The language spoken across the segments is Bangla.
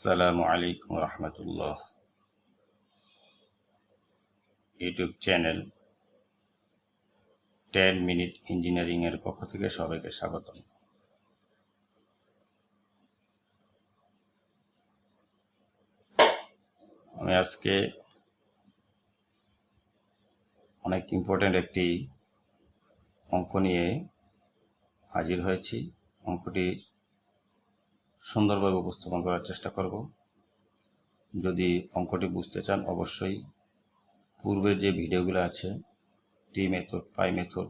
আসসালামু আলাইকুম রহমতুল্লাহ। YouTube channel ten minute engineering এর পক্ষ থেকে সবাইকে স্বাগতম। আমি আজকে অনেক ইম্পর্ট্যান্ট একটি অঙ্ক নিয়ে হাজির হয়েছি। অঙ্কটি সুন্দরভাবে উপস্থাপন করার চেষ্টা করব। যদি অঙ্কটি বুঝতে চান, অবশ্যই পূর্বের যে ভিডিওগুলো আছে T method pi method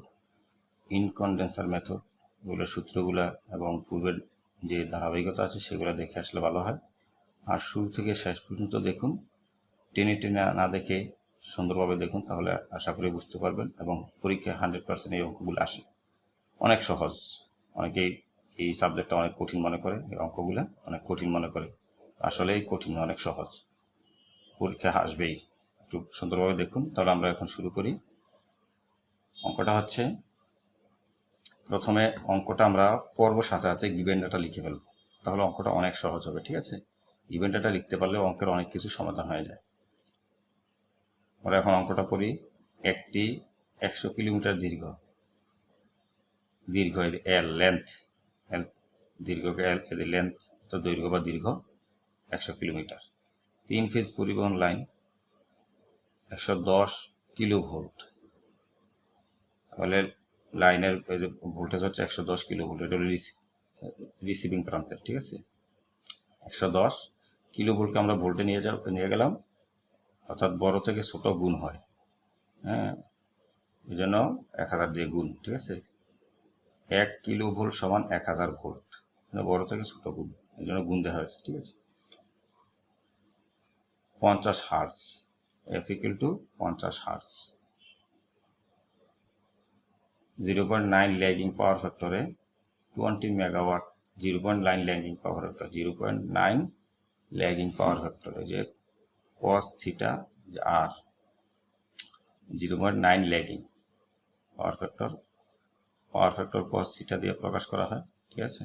ইনকনডেন্সার method এগুলোর সূত্রগুলো এবং পূর্বের যে ধারাবাহিকতা আছে, সেগুলো দেখে আসলে ভালো হয়। আর শুরু থেকে শেষ পর্যন্ত দেখুন, টেনে টেনে না দেখে সুন্দরভাবে দেখুন, তাহলে আশা করি বুঝতে পারবেন এবং পরীক্ষায় হান্ড্রেড পার্সেন্ট এই অঙ্কগুলো আসে। অনেক সহজ, অনেকেই এই সাবজেক্টটা অনেক কঠিন মনে করে, এই অঙ্কগুলো অনেক কঠিন মনে করে। আসলেই কঠিন, অনেক সহজ। পরীক্ষা আসবেই। একটু সুন্দরভাবে দেখুন। তাহলে আমরা এখন শুরু করি। অঙ্কটা হচ্ছে, প্রথমে অঙ্কটা আমরা পর্ব সাথে সাথে গিভেন ডাটা লিখে ফেলব। তাহলে অঙ্কটা অনেক সহজ হবে, ঠিক আছে? গিভেন ডাটা লিখতে পারলে অঙ্কের অনেক কিছু সমাধান হয়ে যায়। আমরা এখন অঙ্কটা পড়ি। একটি একশো কিলোমিটার দীর্ঘ। দীর্ঘ এল লেন্থ এল দীর্ঘকে এল এদের লেন্থ তো দৈর্ঘ্য বা দীর্ঘ একশো কিলোমিটার। তিন ফেজ পরিবহন লাইন একশো দশ কিলো ভোল্ট তাহলে লাইনের ভোল্টেজ হচ্ছে একশো দশ কিলো ভোল্ট এটা রিসিভিং প্রান্তের, ঠিক আছে? একশো দশ কিলো ভোল্টকে আমরা ভোল্টে নিয়ে যাব নিয়ে গেলাম, অর্থাৎ বড় থেকে ছোট গুণ হয়। হ্যাঁ? এই জন্য এক হাজার দিয়ে গুণ, ঠিক আছে? এক কিলো ভোল্ট সমান এক হাজার ভোল্ট। মানে বড় থেকে ছোট গুণ। এই জন্য গুণ দেওয়া হয়েছে, ঠিক আছে? পঞ্চাশ হার্স এফ ইকুয়াল টু পঞ্চাশ hertz zero point nine lagging power ফ্যাক্টরে twenty megawatt, zero point nine lagging power factor, zero point nine lagging power ফ্যাক্টরে যে কস থিটা আর zero point nine lagging power factor power factor cos theta দিয়ে প্রকাশ করা হয়, ঠিক আছে?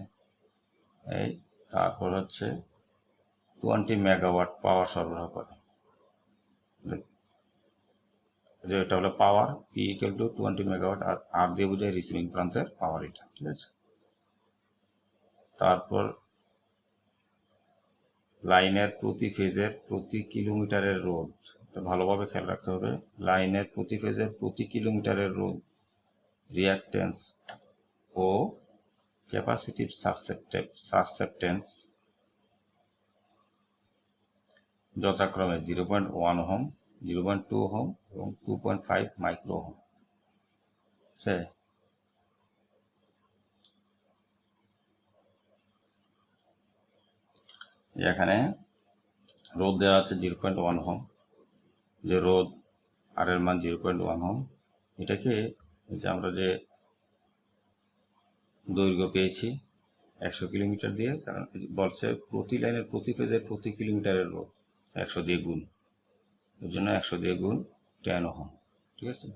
এই, তারপর হচ্ছে টোয়েন্টি মেগাওয়াট পাওয়ার সরবরাহ করে। যে এটা হলো power P equal to twenty megawatt R R দিয়ে বোঝায় রিসিভিং প্রান্তের পাওয়ার এটা, ঠিক আছে? তারপর লাইনের প্রতি ফেজের প্রতি কিলোমিটারের রোধ ভালোভাবে খেয়াল রাখতে হবে। লাইনের প্রতি ফেজের প্রতি কিলোমিটারের রোধ রিয়াক্টেন্স ও ক্যাপাসিটিভ সাসেপ্টেন্স যথাক্রমে zero point one ohm zero point two ohm এবং two point five micro ohm সে? এখানে রোদ দেওয়া আছে জিরো পয়েন্ট ওয়ান হোম যে রোদ আর এর মান জিরো পয়েন্ট ওয়ান হোম এটাকে যে আমরা যে দৈর্ঘ্য পেয়েছি একশো কিলোমিটার দিয়ে, কারণ বলছে প্রতি লাইনের প্রতি ফেজের প্রতি কিলোমিটারের রোদ একশো দিয়ে গুণ। এর জন্য একশো দিয়ে গুণ টেন হোম ঠিক আছে?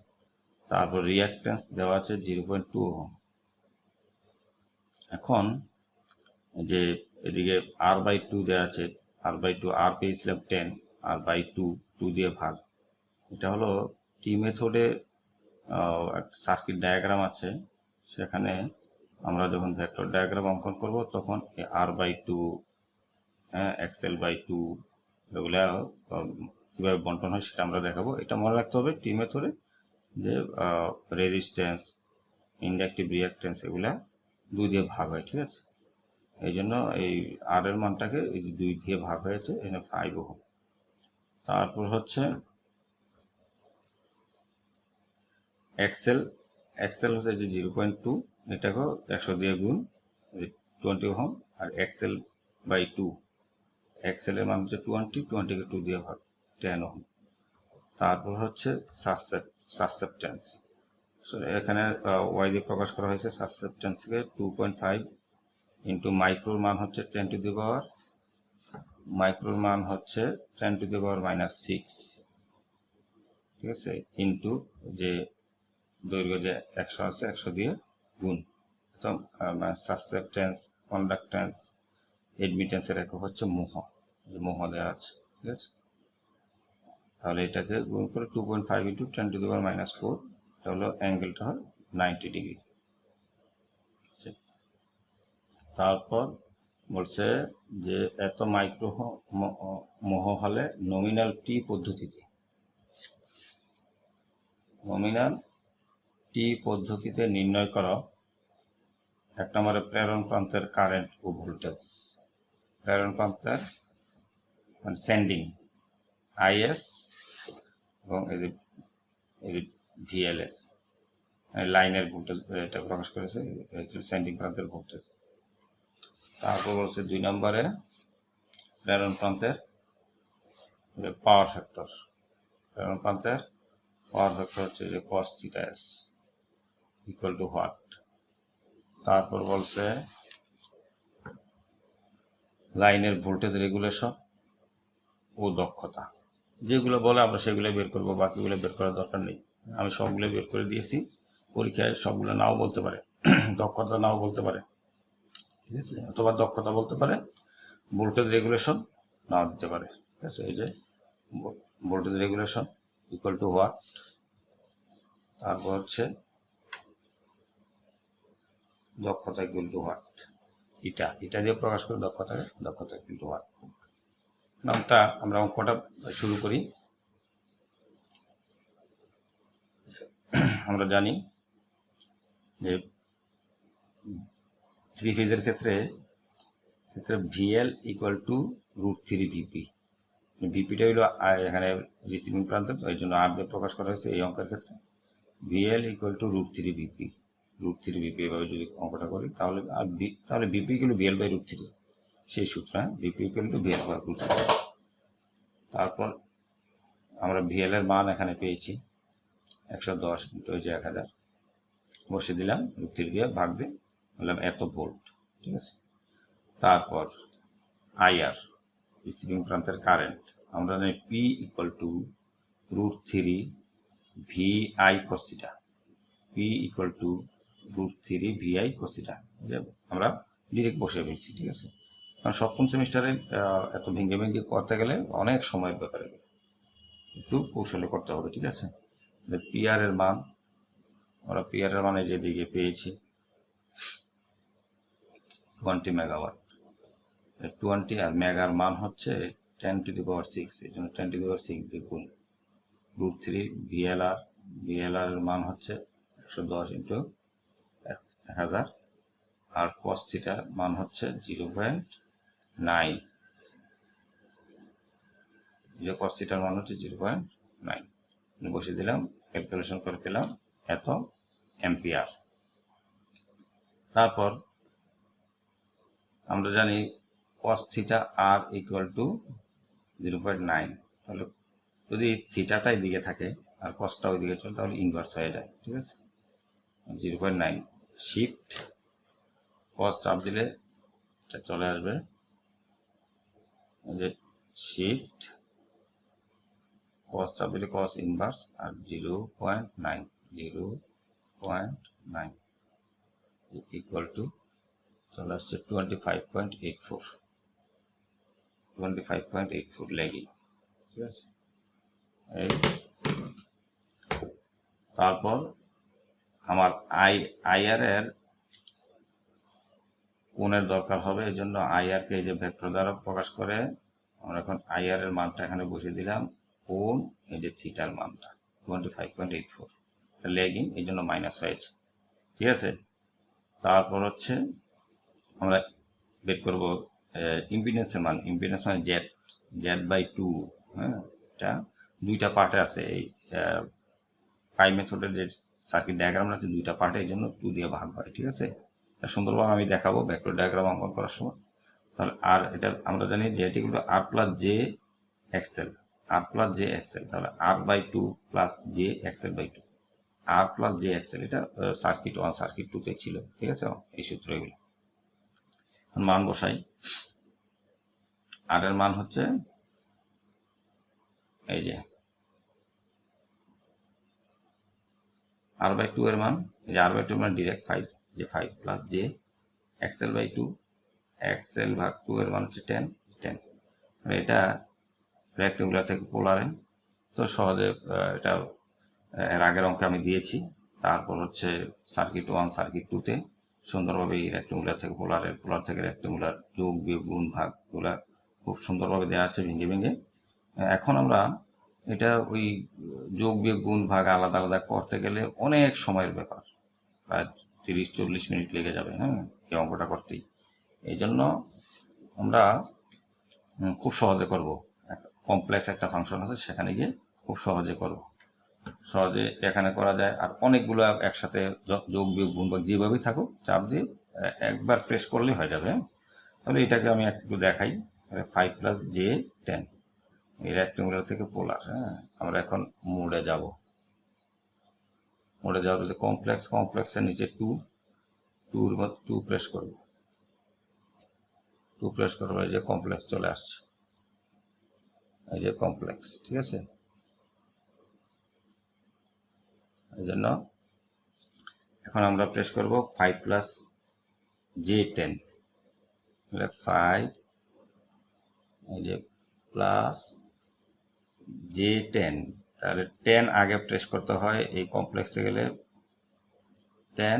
তারপর রিয়াক্টেন্স দেওয়া আছে জিরো পয়েন্ট টু হোম এখন যে এদিকে আর বাই টু দেওয়া আছে আর বাই টু আর পেয়েছিলাম ten R by two two দিয়ে ভাগ। এটা হলো টি মেথডে সার্কিট ডায়াগ্রাম আছে। সেখানে আমরা যখন ভেক্টর ডায়াগ্রাম অঙ্কন করব, তখন আর বাই টু হ্যাঁ এক্সেল বাই টু এগুলা কীভাবে বন্টন হয় সেটা আমরা দেখাবো। এটা মনে রাখতে হবে টি মেথডে যে রেজিস্ট্যান্স ইন্ডাকটিভ রিয়াক্টেন্স এগুলা দুই দিয়ে ভাগ হয়, ঠিক আছে? এই জন্য এই আর এর মানটাকে এই দুই দিয়ে ভাগ হয়েছে, এখানে ফাইভ ওহম। তারপর হচ্ছে এক্সেল এক্সেল হচ্ছে যে জিরো পয়েন্ট টু এটাকেও একশো দিয়ে গুণ টোয়েন্টি ওহম, আর এক্সেল বাই টু এক্সেলের মান হচ্ছে টোয়েন্টি টোয়েন্টিকে টু দিয়ে ভাগ টেন ওহম। তারপর হচ্ছে সাসেপ্টেন্স এখানে ওয়াই দিয়ে প্রকাশ করা হয়েছে সাসেপ্টেন্সকে টু পয়েন্ট ফাইভ ইন্টু মাইক্রোর মান হচ্ছে টেন টু দি পাওয়ার মাইক্রোর মান হচ্ছে ten to the power minus six ঠিক আছে? ইন্টু যে দৈর্ঘ্য যে একশো আছে, একশো দিয়ে গুণ। তো সাসেপ্টেন্স কন্ডাক্টেন্স এডমিটেন্সের একক হচ্ছে মোহ। মোহ দেওয়া আছে, ঠিক আছে? তাহলে এটাকে গুণ করে two point five into ten to the power minus four এটা হলো অ্যাঙ্গেলটা হয় নাইনটি ডিগ্রি তারপর বলছে যে এত মাইক্রো মোহ হলে নমিনাল টি পদ্ধতিতে। নমিনাল টি পদ্ধতিতে নির্ণয় করা। এক নম্বরে প্রেরণ প্রান্তের কারেন্ট ও ভোল্টেজ। প্রেরণ প্রান্তের মানে সেন্ডিং আইএস এবং এই যে ভিএলএস লাইনের ভোল্টেজ, এটা প্রকাশ করেছে সেন্ডিং প্রান্তের ভোল্টেজ। তারপর বলছে দুই নম্বরে প্রেরণ প্রান্তের পাওয়ার ফ্যাক্টর প্রেরণ প্রান্তের পাওয়ার ফ্যাক্টর হচ্ছে যে cos theta is equal to what তারপর বলছে, লাইনের ভোল্টেজ রেগুলেশন ও দক্ষতা। যেগুলো বলে আমরা সেগুলো বের করব, বাকিগুলো বের করার দরকার নেই। আমি সবগুলো বের করে দিয়েছি, পরীক্ষায় সবগুলো নাও বলতে পারে, দক্ষতা নাও বলতে পারে। ঠিক আছে? অথবা দক্ষতা বলতে পারে, ভোল্টেজ রেগুলেশন নাও দিতে পারে। ঠিক আছে? এই যে voltage regulation equal to what তারপর হচ্ছে দক্ষতা ইকুয়াল টু হোয়াট? ইটা এটা দিয়ে প্রকাশ করে দক্ষতাকে দক্ষতা ইকুয়াল টু হোয়াট? নামটা আমরা অঙ্কটা শুরু করি। আমরা জানি যে থ্রি ফেজের ক্ষেত্রে ক্ষেত্রে V L equal to root three V P ভিপিটা হইল এখানে রিসিভিং প্রান্তে, তো এই জন্য আর দিয়ে প্রকাশ করা হয়েছে এই অঙ্কের ক্ষেত্রে। V L equal to root three V P root three V P এভাবে যদি অঙ্কটা করি, তাহলে আর ভি- তাহলে V P equal V L by root three. সেই সূত্র হ্যাঁ? V P equal to V L by root three. তারপর আমরা ভিএল এর মান এখানে পেয়েছি একশো দশ ওই যে এক হাজার। বসে দিলাম রুট থ্রি দিয়ে ভাগ দিয়ে বললাম এত ভোল্ট, ঠিক আছে? তারপর আইআর রিসিভিং প্রান্তের কারেন্ট আমরা জানি P equal to root three V I cos theta P equal to root three V I cos theta আমরা ডিরেক্ট বসে ফেলছি, ঠিক আছে? কারণ সপ্তম সেমিস্টারে এত ভেঙে ভেঙে করতে গেলে অনেক সময়ের ব্যাপারে একটু কৌশলে করতে হবে, ঠিক আছে? পিআর এর মান, আমরা পিআর এর মানে যেদিকে পেয়েছি টোয়েন্টি মেগাওয়াট টোয়েন্টি আর মেগার মান হচ্ছে ten to the power six এই জন্য ten to the power six দেখুন root three V L R V L R এর মান হচ্ছে একশো দশ ইন্টু এক হাজার, আর কস থিটার মান হচ্ছে জিরো পয়েন্ট নাইন যে কস থিটার মান হচ্ছে জিরো পয়েন্ট নাইন বসে দিলাম ক্যালকুলেশন করে পেলাম এত এম্পিয়ার তারপর আমরা জানি cos theta R equal to zero point nine তাহলে যদি থিটাটা দিকে থাকে আর কসটা ওইদিকে চলে, তাহলে ইনভার্স হয়ে যায়, ঠিক আছে? Zero point nine shift cos চাপ দিলে এটা চলে আসবে। যে শিফট কস চাপ দিলে cos inverse R zero point nine zero point nine equal to চলে আসছে twenty five point eight four twenty five point eight four লেগি ঠিক আছে? এই, তারপর আমার আই আইআর এর কোণের দরকার হবে, এই জন্য আইআর কে এই যে ভেক্টর দ্বারা প্রকাশ করে, আমরা এখন আইআর এর মানটা এখানে বসিয়ে দিলাম, কোণ, এই যে থিটার মানটা twenty five point eight four lagging, এই জন্য মাইনাস হয়েছে, ঠিক আছে? তারপর হচ্ছে আমরা বের করব ইম্পিডেন্সের মান ইম্পিডেন্স মানে জেড জেড বাই টু হ্যাঁ এটা দুইটা পার্টে আছে, এই পাই মেথডের যে সার্কিট ডায়াগ্রাম আছে, দুইটা পার্টে এই জন্য টু দিয়ে ভাগ হয়, ঠিক আছে? সুন্দরভাবে আমি দেখাবো ভেক্টর ডায়াগ্রাম অঙ্কন করার সময়। তাহলে আর এটা আমরা জানি যে এটি R plus J X L R plus J X L তাহলে R by two plus J X L by two R plus J X L এটা সার্কিট ওয়ান সার্কিট টুতে ছিল, ঠিক আছে? এই সূত্র এগুলো। মান বসাই। আর এর মান হচ্ছে, এই যে আর বাই টু এর মান যে আর বাই টু মানে ডিরেক্ট ফাইভ যে five plus J X L by two X L ভাগ টু এর মান হচ্ছে টেন টেন আর এটা রেক্টেঙ্গুলার থেকে পোলারে তো সহজে এটা এর আগের অঙ্কে আমি দিয়েছি। তারপর হচ্ছে সার্কিট ওয়ান সার্কিট টুতে সুন্দরভাবে এই রেক্টেঙ্গুলার থেকে পোলারের পোলার থেকে রেক্টেঙ্গুলার যোগ বিয়োগ গুণ ভাগ এগুলা খুব সুন্দরভাবে দেওয়া আছে ভেঙে ভেঙে। এখন আমরা এটা ওই যোগ বিয়োগ গুণ ভাগ আলাদা আলাদা করতে গেলে অনেক সময়ের ব্যাপার। প্রায় তিরিশ, চল্লিশ মিনিট লেগে যাবে হ্যাঁ এই অঙ্কটা করতেই। এই জন্য আমরা খুব সহজে করব। কমপ্লেক্স একটা ফাংশন আছে, সেখানে গিয়ে খুব সহজে করব। সহজে এখানে করা যায়, আর অনেকগুলো একসাথে যোগ বিয়োগ গুণ ভাগ যেভাবেই থাকুক, চাপ দিয়ে একবার প্রেস করলেই হয়ে যাবে হ্যাঁ? তাহলে এটাকে আমি একটু দেখাই ফাইভ প্লাস জে টেন এই রেক্টেঙ্গুলার থেকে পোলার হ্যাঁ? আমরা এখন মোডে যাব। মোডে যাওয়ার যে কমপ্লেক্স কমপ্লেক্সের নিচে টু টুর টু প্রেস করব। টু প্রেস করব এই যে কমপ্লেক্স চলে আসছে। এই যে কমপ্লেক্স ঠিক আছে? এই জন্য এখন আমরা প্রেস করব five plus J ten five এই যে প্লাস জে টেন তাহলে টেন আগে প্রেস করতে হয়, এই কমপ্লেক্সে গেলে টেন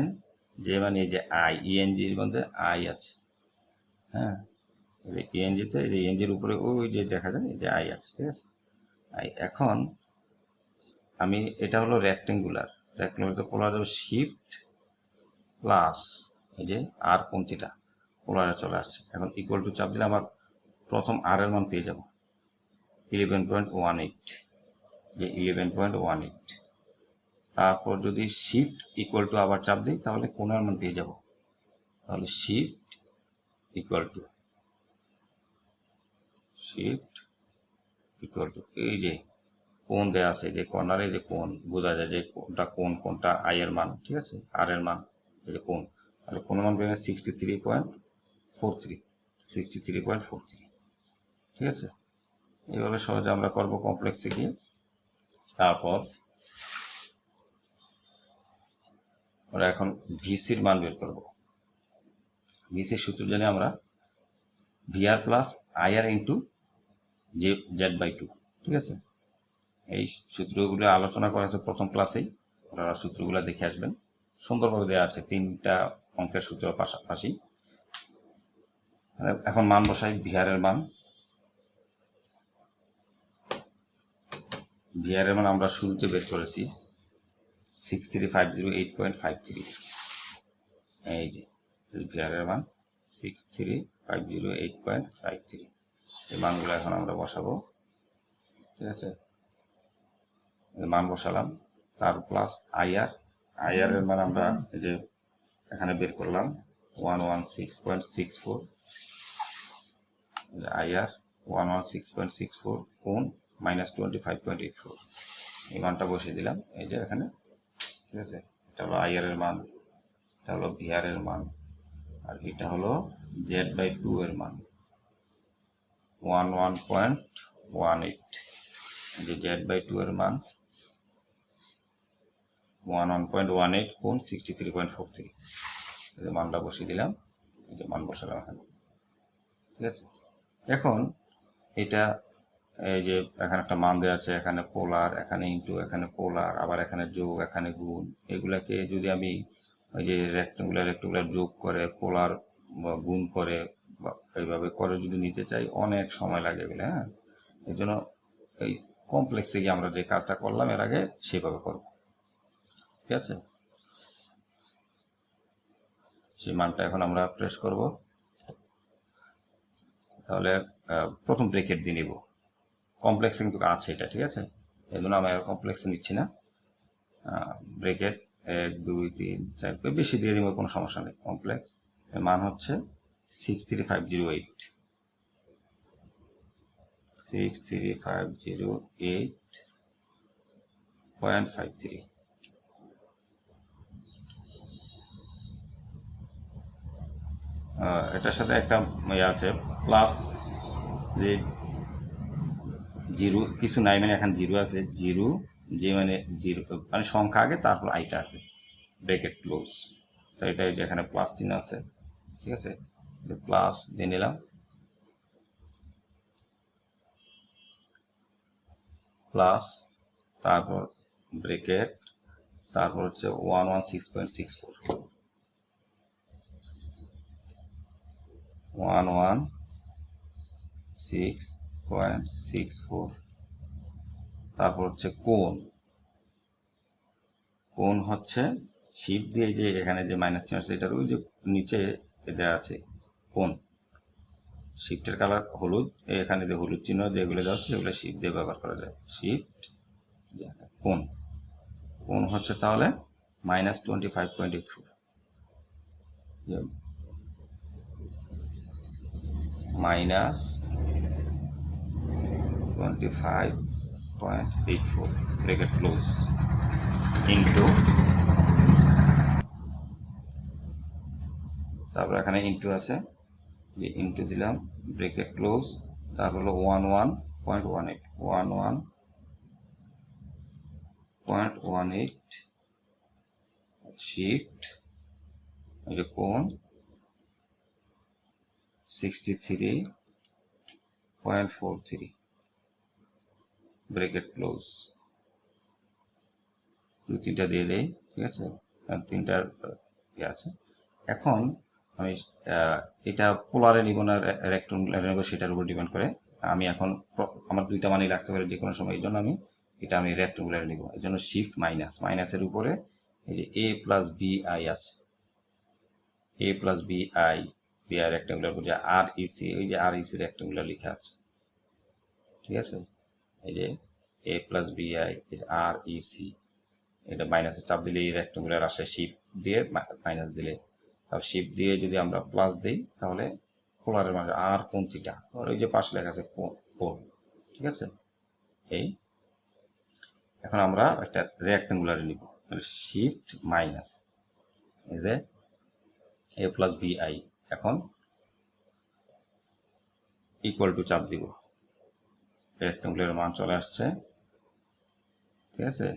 যে মানে এই যে আই ইএনজির মধ্যে আই আছে। হ্যাঁ? ইএনজিতে এই যে ইএনজির উপরে ওই যে দেখা যায়, এই যে আই আছে, ঠিক আছে? আই এখন আমি, এটা হলো রেক্টেঙ্গুলার রেক্টেঙ্গুলার পোলার যাবে শিফট প্লাস এই যে আর পন্থীটা পোলারে চলে আসছে। এখন ইকুয়াল টু চাপ দিলে আমার প্রথম আর এর মান পেয়ে যাব। ইলেভেন পয়েন্ট ওয়ান এইট যে ইলেভেন পয়েন্ট ওয়ান এইট তারপর যদি শিফট ইকুয়াল টু আবার চাপ দিই, তাহলে কোনার মান পেয়ে যাব। তাহলে shift equal to shift equal to এই যে কোন দেয়া আছে, যে কর্নারে যে কোন বোঝা যায় যে কোনটা কোন কোনটা আই এর মান, ঠিক আছে? আর এর মান, এই যে কোন তাহলে কোন মান পেয়ে sixty three point four three sixty three point four three ঠিক আছে? এইভাবে সহজে আমরা করব কমপ্লেক্সে গিয়ে। তারপর আমরা এখন ভিসির মান বের করব। ভিসির সূত্র জানি আমরা V R plus I R into J Z by two ঠিক আছে? এই সূত্রগুলো আলোচনা করা আছে প্রথম ক্লাসেই আপনারা সূত্রগুলো দেখে আসবেন। সুন্দরভাবে দেওয়া আছে তিনটা অঙ্কের সূত্র পাশাপাশি। এখন মান বসাই ভিআরের মান। ভিআরের মান আমরা শুরুতে বের করেছি। Six three five zero eight point five three এই যে ভিআরের মান six three five zero eight point five three এই মানগুলো এখন আমরা বসাবো। ঠিক আছে? মান বসালাম। তার প্লাস আইআর আইআর এর মান আমরা যে এখানে বের করলাম। One one six point six four I R one one six point six four কোন minus twenty five point eight four. এই মানটা বসিয়ে দিলাম। এই যে এখানে, ঠিক আছে? এটা হলো আইআর এর মান, এটা হলো ভিআর এর মান, আর এটা হলো জেড বাই টু এর মান। One one point one eight যে জেড বাই টু এর মান one one point one eight কোন sixty three point four three এই যে মানটা বসিয়ে দিলাম। এই যে মান বসালাম এখানে। ঠিক আছে? এখন এটা এই যে এখানে একটা মান দেওয়া আছে, এখানে পোলার, এখানে ইন্টু, এখানে পোলার, আবার এখানে যোগ, এখানে গুণ। এগুলাকে যদি আমি ওই যে রেক্টেঙ্গুলার রেক্টেঙ্গুলার যোগ করে, পোলার গুণ করে এইভাবে করে যদি নিতে চাই, অনেক সময় লাগে এগুলো হ্যাঁ? এই জন্য এই কমপ্লেক্সে গিয়ে আমরা যে কাজটা করলাম, এর আগে সেভাবে করব। ঠিক আছে? সেই মানটা এখন আমরা প্রেস করব। তাহলে প্রথম ব্রেকেট দিয়ে নিব। কমপ্লেক্সে কিন্তু আছে এটা, ঠিক আছে? এই জন্য আমি আর কমপ্লেক্সে নিচ্ছি না। ব্রেকেট এক, দুই, তিন, চার বেশি দিয়ে দিব কোনো সমস্যা নেই। কমপ্লেক্স এর মান হচ্ছে six three five zero eight six three five zero eight point five three এটার সাথে একটা ইয়ে আছে প্লাস যে জিরো, কিছু নাই মানে এখন জিরো আছে, জিরো, যে মানে জিরো মানে সংখ্যা আগে, তারপর আইটা আসবে ব্রেকেট ক্লোজ। তো এটা যে এখানে প্লাস চিহ্ন আছে, ঠিক আছে? প্লাস দিয়ে নিলাম। প্লাস, তারপর ব্রেকেট তারপর হচ্ছে one one six point six four. One one six point six four. তারপর হচ্ছে কোন কোন হচ্ছে শিপ দিয়ে যে এখানে যে মাইনাস চিহ্ন আছে এটার ওই যে নিচে দেওয়া আছে কোন শিফটের কালার হলুদ, এখানে যে হলুদ চিহ্ন যেগুলো দেওয়া আছে, সেগুলো শিফট দিয়ে ব্যবহার করা যায়। শিফট কোন কোন হচ্ছে তাহলে minus twenty five point eight four minus twenty five point eight four close তারপর এখানে ইন্টু আছে। যে ইন্টু দিলাম। ব্রেকেট ক্লোজ তারপর হলো one one point one eight one one point one eight shift এই যে কোন sixty three point four three bracket close. তিনটা দিয়ে দেয় ঠিক আছে? তিনটার ইয়ে আছে। এখন আমি এটা পোলারে নিব না রেক্টুলারে নেব সেটার উপর ডিপেন্ড করে। আমি এখন আমার দুইটা মানই রাখতে পারি যে কোনো সময় এই জন্য আমি, এটা আমি রেক্টুলারে নিব। এই জন্য শিফট মাইনাস মাইনাসের উপরে এই যে এ প্লাস বি আই আছে। এ প্লাস বি আই দিয়ে উপর যে আর ইসি এই যে আর ইসি রেক্ট্যাঙ্গুলার লেখা আছে। ঠিক আছে? এই যে এ প্লাস বি আই এই যে আর ইসি এটা মাইনাসে চাপ দিলে এই রেক্ট্যাঙ্গুলার আসে শিফট দিয়ে মাইনাস দিলে। তারপর শিফট দিয়ে যদি আমরা প্লাস দিই, তাহলে পোলারের মানে আর কোন থিটা ওই যে পাশে লেখা আছে কোন ঠিক আছে? এই, এখন আমরা একটা রেক্ট্যাঙ্গুলারে নিব। তাহলে শিফট মাইনাস এই যে এ প্লাস বি আই এখন ইকুয়াল টু চাপ দিব। রেক্ট্যাঙ্গুলারের মান চলে আসছে। ঠিক আছে?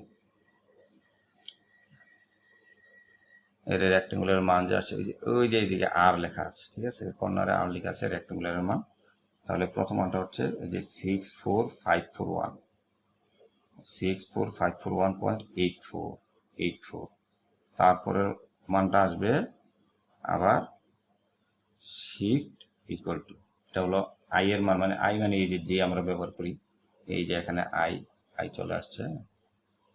এর রেক্টেঙ্গুলার মান যে আসছে, ওই যে ওই যে এইদিকে আর লেখা আছে, ঠিক আছে? কর্নারে আর লেখা আছে রেক্টেঙ্গুলারের মান। তাহলে প্রথম মানটা হচ্ছে এই যে six four five four one six four five four one point eight four eight four তারপরের মানটা আসবে আবার শিফট ইকুয়াল টু এটা হলো আই এর মান মানে আই মানে এই যে যে আমরা ব্যবহার করি, এই যে এখানে আই আই চলে আসছে,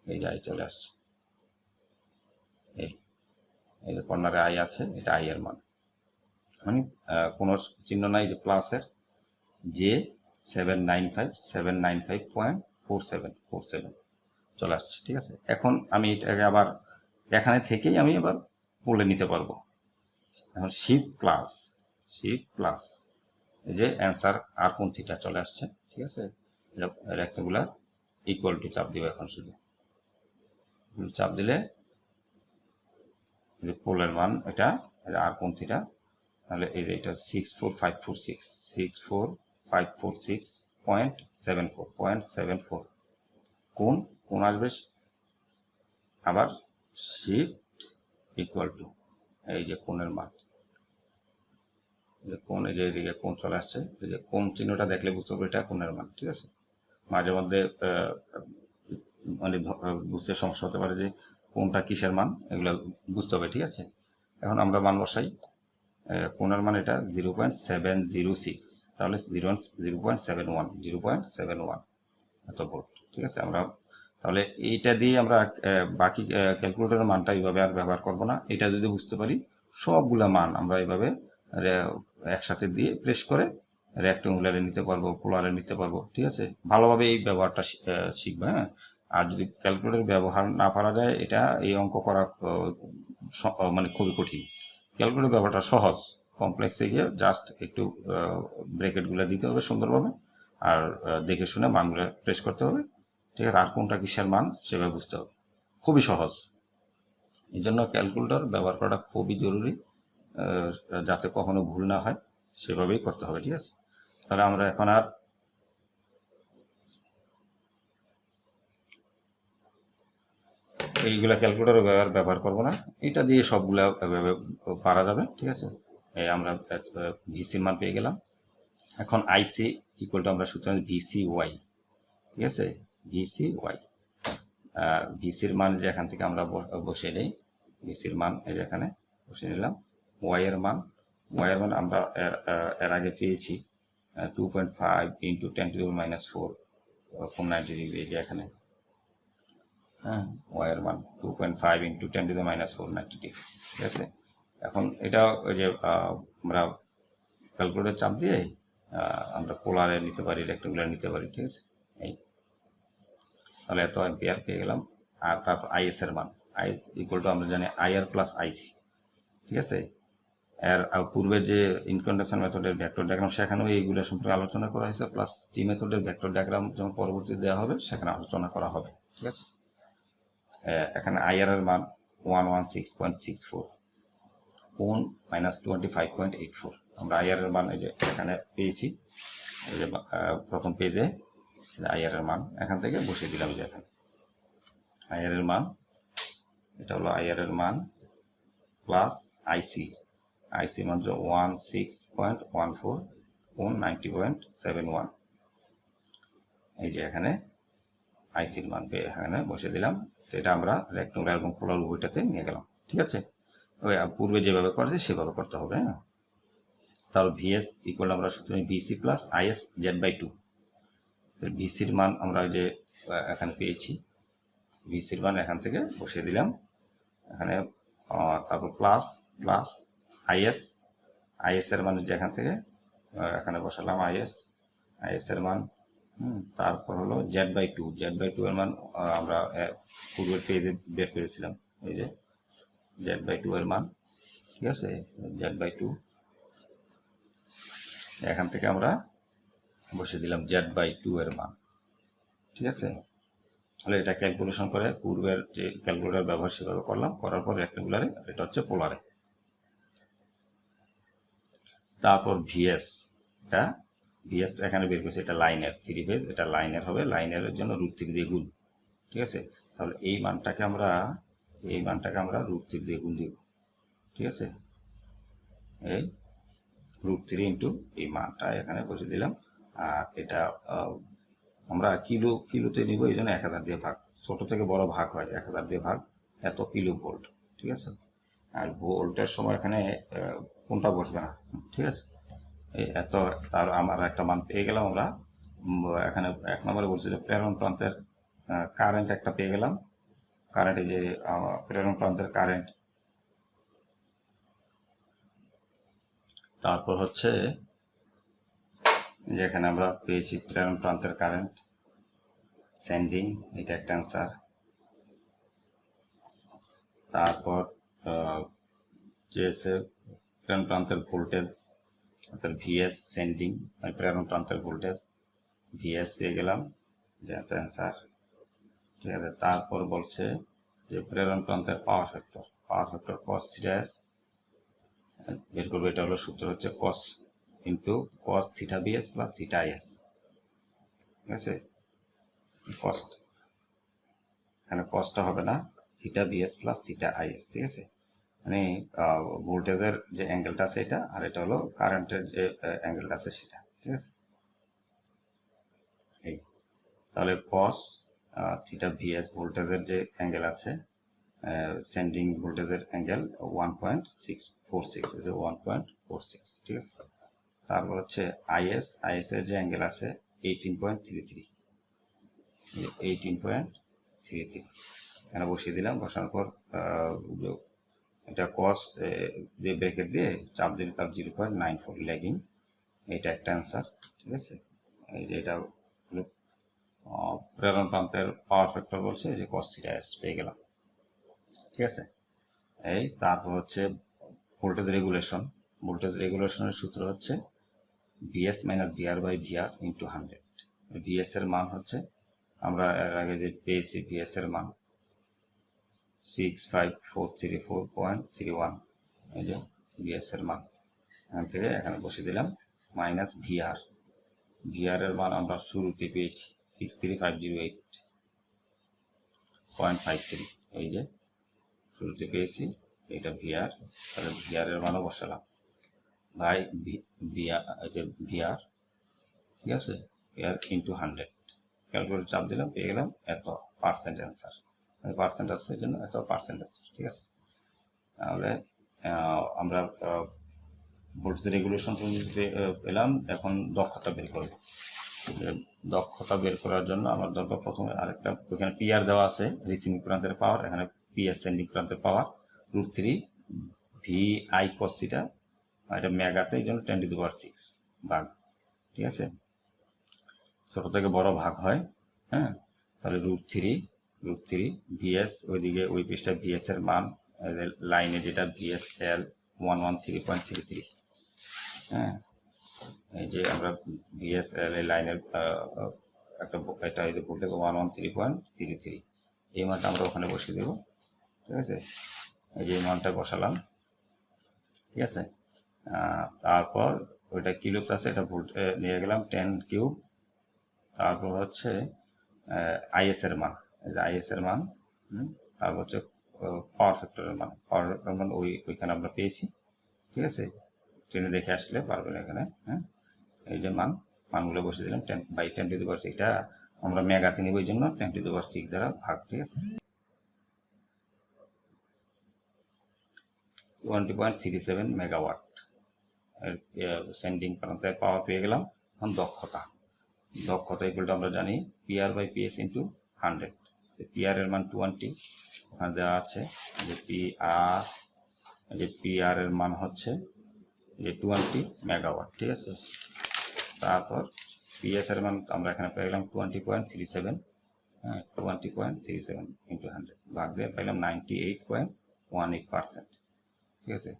এই যে আই চলে আসছে। এই এই যে কর্নারে আই আছে, এটা আই এর মান। মানে কোনো চিহ্ন নাই যে প্লাসের যে seven nine five seven nine five point four seven four seven চলে আসছে, ঠিক আছে? এখন আমি এটাকে আবার, এখানে থেকেই আমি আবার বলে নিতে পারব। এখন শিফট প্লাস শিফট প্লাস এই যে অ্যান্সার আর কোন থিটা চলে আসছে, ঠিক আছে? রেক্টেগুলার ইকুয়াল টু চাপ দিব এখন শুধু। চাপ দিলে পোলের মান এটা আর কোন থিটা তাহলে এই যে এটা six four five four six six four five four six point seven four point seven four কোন কোন আসবে? আবার শিফট ইকুয়াল টু এই যে কোণের মান। যে কোন এই যে এদিকে কোন চলে আসছে, এই যে কোন চিহ্নটা দেখলে বুঝতে পারবে এটা কোণের মান, ঠিক আছে? মাঝে মধ্যে মানে বুঝতে সমস্যা হতে পারে যে কোনটা কিসের মান, এগুলো বুঝতে হবে, ঠিক আছে? এখন আমরা মান বসাই কোণের মান এটা zero point seven zero six, তাহলে zero zero point seven one, zero point seven one এত ভোল্ট, ঠিক আছে? আমরা তাহলে এইটা দিয়ে আমরা বাকি ক্যালকুলেটরের মানটা এইভাবে আর ব্যবহার করব না, এটা যদি বুঝতে পারি, সবগুলা মান আমরা এইভাবে একসাথে দিয়ে প্রেস করে রেক্টেঙ্গুলারে নিতে পারব পোলারে নিতে পারব, ঠিক আছে? ভালোভাবে এই ব্যবহারটা শিখবে হ্যাঁ? আর যদি ক্যালকুলেটর ব্যবহার না পারা যায়, এটা এই অঙ্ক করা মানে খুবই কঠিন। ক্যালকুলেটর ব্যবহারটা সহজ। কমপ্লেক্সে গিয়ে জাস্ট একটু ব্রেকেটগুলো দিতে হবে সুন্দরভাবে, আর দেখে শুনে মানগুলো প্রেস করতে হবে, ঠিক আছে? আর কোনটা কিসের মান সেভাবে বুঝতে হবে। খুবই সহজ। এই জন্য ক্যালকুলেটর ব্যবহার করাটা খুবই জরুরি। যাতে কখনো ভুল না হয়, সেভাবেই করতে হবে, ঠিক আছে? তাহলে আমরা এখন আর এইগুলা ক্যালকুলেটর ব্যবহার ব্যবহার করব না। এটা দিয়ে সবগুলা পারা যাবে, ঠিক আছে? এই আমরা ভিসির মান পেয়ে গেলাম। এখন আইসি ইকুয়াল টু আমরা সুতরাং ভিসি ওয়াই ঠিক আছে? ভিসি ওয়াই ভিসির মান যে এখান থেকে আমরা ব- বসিয়ে নিই ভিসির মান এই যে এখানে বসিয়ে নিলাম। ওয়াই এর মান ওয়াই এর মান আমরা এর আগে পেয়েছি two point five into ten to minus four four ninety degree এই যে এখানে। হ্যাঁ ওয়াই এর মান two point five into ten to minus four ninety degree ঠিক আছে? এখন এটা ওই যে আমরা ক্যালকুলেটর চাপ দিয়ে আমরা পোলারে নিতে পারি রেক্টেঙ্গুলার নিতে পারি, ঠিক আছে? এই। তাহলে এত অ্যাম্পিয়ার পেয়ে গেলাম। আর তারপর আইএস এর মান আইএস ইকুয়াল টু আমরা জানি আইআর প্লাস আইসি ঠিক আছে? এর পূর্বে যে ইনকন্ডেশন মেথডের ভেক্টর ডায়াগ্রাম সেখানেও এইগুলো সম্পর্কে আলোচনা করা হয়েছে প্লাস টি মেথডের ভেক্টর ডায়াগ্রাম যখন পরবর্তীতে দেওয়া হবে, সেখানে আলোচনা করা হবে। ঠিক আছে? এখানে আইআর এর মান one one six point six four on minus twenty five point eight four আমরা আইআর এর মান এই যে এখানে পেয়েছি যে প্রথম পেজে আইআর এর মান, এখান থেকে বসিয়ে দিলাম যে এখানে। আইআর এর মান, এটা হলো আইআর এর মান প্লাস আইসি আইসি হচ্ছে one six point one four on ninety point seven one এই যে এখানে আইসির মান পেয়ে এখানে বসে দিলাম। তো এটা আমরা রেক্টুলার এবং পোলার উভয়টাতে নিয়ে গেলাম। ঠিক আছে? ওই পূর্বে যেভাবে করেছে, সেভাবে করতে হবে হ্যাঁ? তাহলে ভিএস ইকুয়াল আমরা সুতরাং BC plus IS Z by two ভিসির মান আমরা যে এখানে পেয়েছি ভিসির মান এখান থেকে বসিয়ে দিলাম। এখানে তারপর প্লাস প্লাস আইএস আইএস এর মান যে এখান থেকে এখানে বসালাম আইএস আইএস এর মান তারপর হলো Z by two Z by two এর মান আমরা পূর্বের পেজে বের করেছিলাম, এই যে জেড বাই টু এর মান, ঠিক আছে? জেড বাই টু এখান থেকে আমরা বসিয়ে দিলাম জেড বাই টু এর মান, ঠিক আছে? তাহলে এটা ক্যালকুলেশন করে পূর্বের যে ক্যালকুলেটর ব্যবহার সেভাবে করলাম, করার পর রেক্টেঙ্গুলারে এটা হচ্ছে পোলারে তারপর ভিএস এটা ভিএস এখানে বের করছে, এটা লাইনের থ্রি ফেজ এটা লাইনের হবে, লাইনের জন্য রুট থ্রি দিয়ে গুণ, ঠিক আছে? তাহলে এই মানটাকে আমরা, এই মানটাকে আমরা রুট থ্রি দিয়ে গুণ দিব, ঠিক আছে? এই রুট থ্রি ইন্টু এই মানটা এখানে বসে দিলাম, আর এটা আমরা কিলো, কিলোতে নিব, এই জন্য এক হাজার দিয়ে ভাগ, ছোট থেকে বড় ভাগ হয়, এক হাজার দিয়ে ভাগ, এত কিলো ভোল্ট ঠিক আছে? আর ভোল্টের সময় এখানে কোনটা বসবে না, ঠিক আছে? এত তার আমার একটা মান পেয়ে গেলাম আমরা। এখানে এক নম্বরে বলছি যে প্রেরণ প্রান্তের কারেন্ট একটা পেয়ে গেলাম। কারেন্ট এই যে প্রেরণ প্রান্তের কারেন্ট তারপর হচ্ছে যে এখানে আমরা পেয়েছি প্রেরণ প্রান্তের কারেন্ট সেন্ডিং এটা একটা অ্যান্সার তারপর যে প্রেরণ প্রান্তের ভোল্টেজ, অর্থাৎ ভিএস সেন্ডিং মানে প্রেরণ প্রান্তের ভোল্টেজ ভিএস পেয়ে গেলাম, যে অ্যান্সার ঠিক আছে? তারপর বলছে যে প্রেরণ প্রান্তের power factor power factor cos three S বের করব, এটা হলো সূত্র হচ্ছে cos into cos theta BS plus theta S ঠিক আছে? কস্ট এখানে কস্টটা হবে না theta BS plus theta IS ঠিক আছে? মানে ভোল্টেজের যে অ্যাঙ্গেলটা আছে এটা, আর এটা হলো কারেন্টের যে অ্যাঙ্গেলটা আছে সেটা, ঠিক আছে? এই। তাহলে কস থিটা ভিএস ভোল্টেজের যে অ্যাঙ্গেল আছে সেন্ডিং ভোল্টেজের angle one point six four six one point four six ঠিক আছে? তারপর হচ্ছে আইএস আইএস এর যে অ্যাঙ্গেল আছে eighteen point three three eighteen point three three এখানে বসিয়ে দিলাম, বসানোর পর এটা কস দিয়ে ব্রেকেট দিয়ে চাপ দিলে তার zero point nine four lagging এটা একটা অ্যান্সার ঠিক আছে? এই যে এটা হলো প্রেরণ প্রান্তের পাওয়ার ফ্যাক্টর বলছে যে কস থিটা এস পেয়ে গেলাম, ঠিক আছে? এই তারপর হচ্ছে ভোল্টেজ রেগুলেশন ভোল্টেজ রেগুলেশনের সূত্র হচ্ছে VS minus VR by VR into hundred VS এর মান হচ্ছে, আমরা এর আগে যে পেয়েছি ভিএস এর মান six five four three four point three one এই যে ভিএস এর মান। এখান থেকে এখানে বসে দিলাম। মাইনাস ভিআর ভিআর এর মান আমরা শুরুতে পেয়েছি six three five zero eight point five three এই যে শুরুতে পেয়েছি, এটা ভিআর তাহলে ভিআর এর মানও বসালাম। ভাই ভিআর যে ভিআর ঠিক আছে? ভিআর ইন্টু হান্ড্রেড ক্যালকুলেটর চাপ দিলাম, পেয়ে গেলাম এত পার্সেন্ট অ্যান্সার পার্সেন্ট আছে এই জন্য এত পার্সেন্ট আছে, ঠিক আছে? তাহলে আমরা ভোল্টেজ রেগুলেশন পেলাম এখন দক্ষতা বের করব। দক্ষতা বের করার জন্য আমার দরকার প্রথমে আরেকটা, ওখানে পিআর দেওয়া আছে, রিসিভিং প্রান্তের পাওয়ার, এখানে পিএস সেন্ডিং প্রান্তের power root three V I কস্তিটা এটা মেগাতে এই জন্য টেন টু পাওয়ার সিক্স ভাগ, ঠিক আছে? ছোট থেকে বড় ভাগ হয় হ্যাঁ? তাহলে root three root three VS, ওইদিকে ওই পেজটা ভিএস এর মান লাইনে যেটা VS L one one three point three three. হ্যাঁ এই যে আমরা ভিএস এল এই লাইনের একটা এটা এই যে voltage one one three point three three. এই মানটা আমরা ওখানে বসিয়ে দেবো, ঠিক আছে? এই যে মানটা বসালাম, ঠিক আছে? তারপর ওইটা কিউব আছে, এটা ভোল্ট নিয়ে গেলাম টেন কিউব। তারপর হচ্ছে আইএস এর মান। যে আইএস এর মান তারপর হচ্ছে পাওয়ার ফ্যাক্টরের মান। পাওয়ার মান ওই, ওইখানে আমরা পেয়েছি, ঠিক আছে? ট্রেনে দেখে আসলে পারবেন এখানে হ্যাঁ এই যে মান, মানগুলো বসে দিলাম ten by ten to the power এটা আমরা মেগাতে নিব, এই জন্য ten to the power six দ্বারা ভাগ, ঠিক আছে? Twenty point three seven megawatt sending প্রান্তে পাওয়ার পেয়ে গেলাম। এখন দক্ষতা। দক্ষতা এগুলো আমরা জানি PR by PS into hundred PR এর মান টোয়েন্টি ওখানে দেওয়া আছে যে পিআর যে পিআর এর মান হচ্ছে যে টোয়েন্টি মেগাওয়াট ঠিক আছে? তারপর পিএস এর মান আমরা এখানে পেয়ে গেলাম টোয়েন্টি পয়েন্ট থ্রি সেভেন হ্যাঁ twenty point three seven into hundred ভাগ দিয়ে পেলাম ninety eight point one eight percent ঠিক আছে?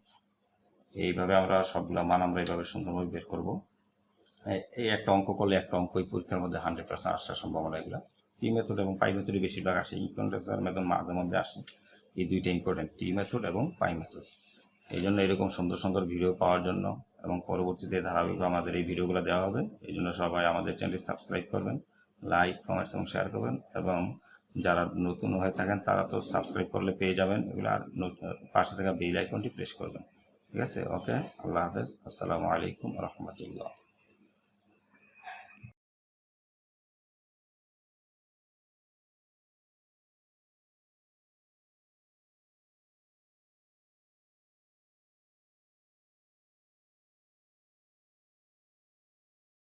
এইভাবে আমরা সবগুলো মান আমরা এইভাবে সুন্দরভাবে বের করব। এই- এই একটা অঙ্ক করলে একটা অঙ্ক এই পরীক্ষার মধ্যে হান্ড্রেড পার্সেন্ট আসার সম্ভাবনা এগুলো। টি মেথড এবং পাই মেথডে বেশিরভাগ আসে ইনকন্ডেন্সার মেথড মাঝে মধ্যে আসে। এই দুইটা ইম্পর্টেন্ট টি মেথড এবং পাই মেথড এই জন্য এরকম সুন্দর সুন্দর ভিডিও পাওয়ার জন্য এবং পরবর্তীতে ধারাবাহিক আমাদের এই ভিডিওগুলো দেওয়া হবে এই জন্য সবাই আমাদের চ্যানেলটি সাবস্ক্রাইব করবেন লাইক কমেন্টস এবং শেয়ার করবেন এবং যারা নতুন হয়ে থাকেন তারা তো সাবস্ক্রাইব করলে পেয়ে যাবেন, এগুলো আর পাশে থাকা বেল আইকনটি প্রেস করবেন। ঠিক আছে? ওকে আল্লাহ হাফেজ। আসসালামু আলাইকুম রহমতুল্লাহ।